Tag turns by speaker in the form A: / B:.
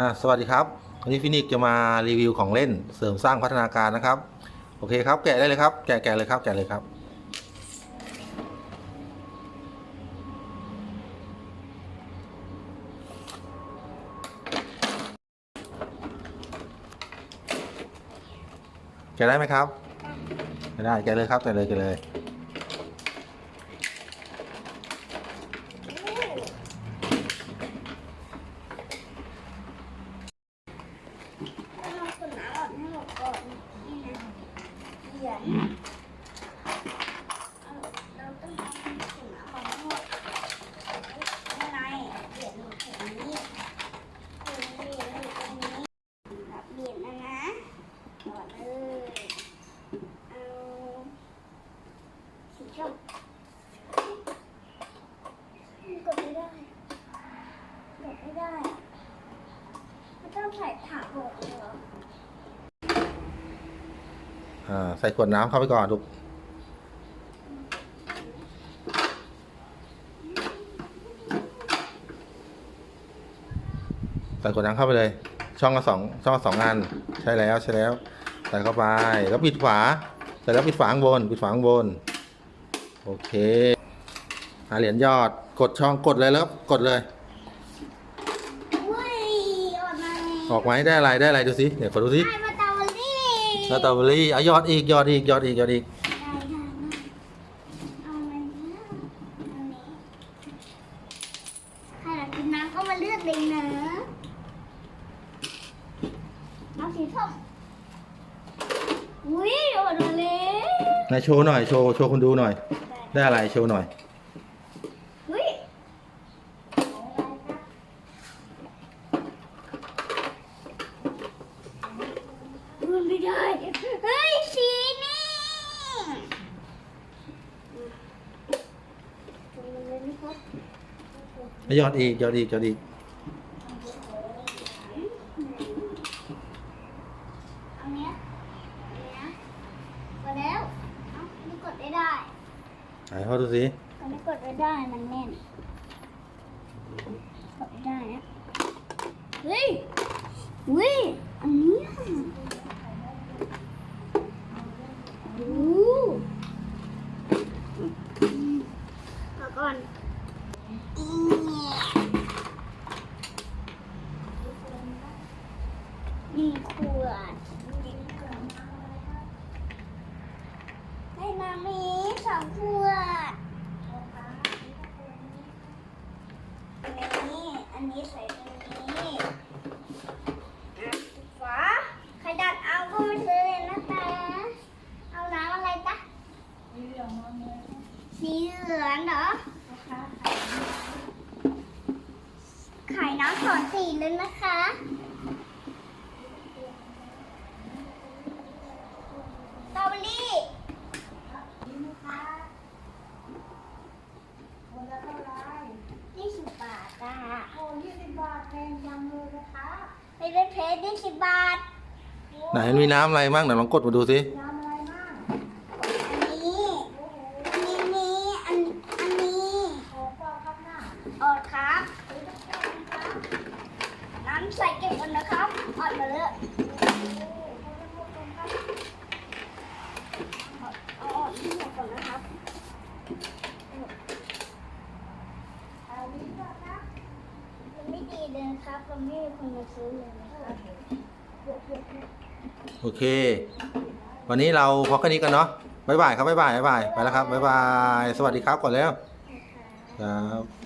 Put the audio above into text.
A: อ่าสวัสดีครับ วันนี้ฟินิกจะมารีวิวของเล่นเสริมสร้างพัฒนาการนะครับ โอเคครับ แกะได้เลยครับ แกะแกะเลยครับ แกะเลยครับ แกะได้ไหมครับ ไม่ได้ แกะเลยครับ แกะเลย แกะเลย
B: ต้องเอาขนน้ำออกให้หมดก่อนนี่นะ เหยียดเราต้องเอาขนน้ำออกให้หมดข้างในเหยียดหนูแข็งนี้ตรงนี้ตรงนี้แบบเบียดนะนะหมดเลยเอาสีชมกดไม่ได้กดไม่ได้ไม่ต้องใส่ถังหมดเลยเหรอ
A: อ่า ใส่ขวดน้ำเข้าไปก่อนลูกใส่ขวดน้ำเข้าไปเลย ช่องละสองช่องละสองอันใช่แล้วใช่แล้วใส่เข้าไปแล้วปิดฝาเสร็จแล้วปิดฝาข้างบนปิดฝาข้างบนโอเคหาเหรียญยอดกดช่องกดเลยแล้วกดเลย
B: อุ้ยออกมา
A: ออกไหมได้อะไรได้อะไรดูสิเดี๋ยวขอดูสิ
B: ได้มาตาวันนี้
A: สตรอเบอรี่เอายอดอีกยอดอีกยอดอีกยอดอีก
B: ได้ได้ได้เอาอะไรนะอันนี้ใครอยากกินน้ำก็มาเลือกเลยนะน้ำสีส้มอุ้ยออกมาเลย
A: นายโชว์หน่อยโชว์โชว์คนดูหน่อย ได้อะไรโชว์หน่อย
B: มันไม่ได้เฮ้ยสีนี่มันเลยไม่ครบ
A: ยอดอีกยอดอีกยอดอีก
B: เอาเนี้ยเอาเนี้ยกดแล้วเอ้าไม่กดไม่ได้
A: ไหนพ่อดูสิ
B: ก็ไม่กดไม่ได้มันแน่นกดไม่ได้นะเฮ้ยเฮ้ยโอ้เอาก่อนนี่ ขวดให้มามีสองขวด อันนี้ อันนี้ใส่ตรงนี้อะปิดฝาใครดันเอาก็มาซื้อเลยนะแต่เอาน้ำอะไรจ๊ะสีเหลืองสีเหลืองเหรอไข่น้ำสองสีเลยนะคะสตรอเบอรี่ ยี่สิบบาทอะ
C: โอ้ยี่สิบบาทแพงจังเลยนะคะ
B: ไม่ได้เพชร ยี่สิบบาท
A: ไหนมีน้ำอะไรบ้างไหนลองกดมาดูสิ
C: น้ำอะไรบ้าง
B: อันนี้ อันนี้นี้ อันอันนี้
C: โอ้ก็ข้างหน้า
B: ออดครับ น้ำใส่เก็บกันนะครับออดมาเลยเอาออดที่หมดก่อนนะครับ
C: เอาลิ้นก่อนนะ
B: มันไม่ดีเลยนครับเราไม่มีคนมาซื้อเลยนะครับ
A: โอเค วันนี้เราพอแค่นี้กันเนาะบ๊ายบายครับบ๊ายบายบ๊ายบายไปแล้วครับบ๊ายบาย สวัสดีครับก่อนแล้วครับ